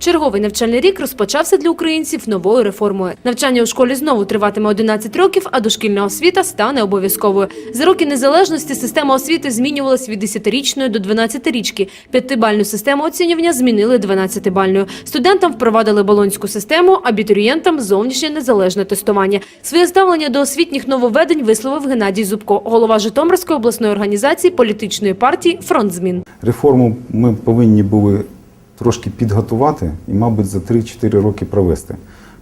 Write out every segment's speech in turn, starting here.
Черговий навчальний рік розпочався для українців новою реформою. Навчання у школі знову триватиме 11 років, а дошкільна освіта стане обов'язковою. За роки незалежності система освіти змінювалась від 10-річної до 12-річки. П'ятибальну систему оцінювання змінили 12-бальною. Студентам впровадили болонську систему, абітурієнтам зовнішнє незалежне тестування. Своє ставлення до освітніх нововведень висловив Геннадій Зубко, голова Житомирської обласної організації політичної партії «Фронт змін». Реформу ми повинні були трошки підготувати і, мабуть, за 3-4 роки провести.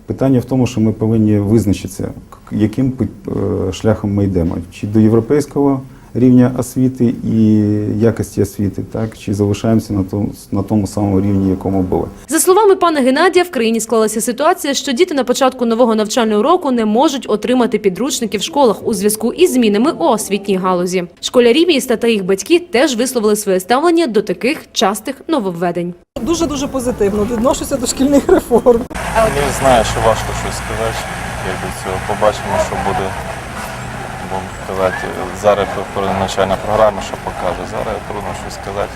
Питання в тому, що ми повинні визначитися, яким е, шляхом ми йдемо. Чи до європейського рівня освіти і якості освіти, так, чи залишаємося на тому, на тому самому рівні, якому були. За словами пана Геннадія, в країні склалася ситуація, що діти на початку нового навчального року не можуть отримати підручники в школах у зв'язку із змінами у освітній галузі. Школярі міста та їх батьки теж висловили своє ставлення до таких частих нововведень. Дуже дуже позитивно відношуся до шкільних реформ. Не знаю, що важко щось сказати. Як до цього побачимо, що буде. Будемо казати, зараз навчальна програма, що покаже. Зараз трудно щось сказати.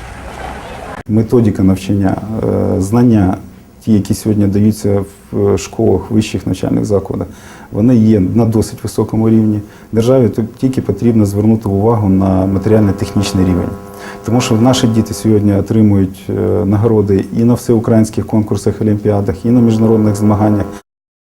Методика навчання, е, знання, ті, які сьогодні даються в школах, вищих навчальних закладах, вони є на досить високому рівні. Державі тільки потрібно звернути увагу на матеріально-технічний рівень. Тому що наші діти сьогодні отримують е, нагороди і на всеукраїнських конкурсах, олімпіадах, і на міжнародних змаганнях.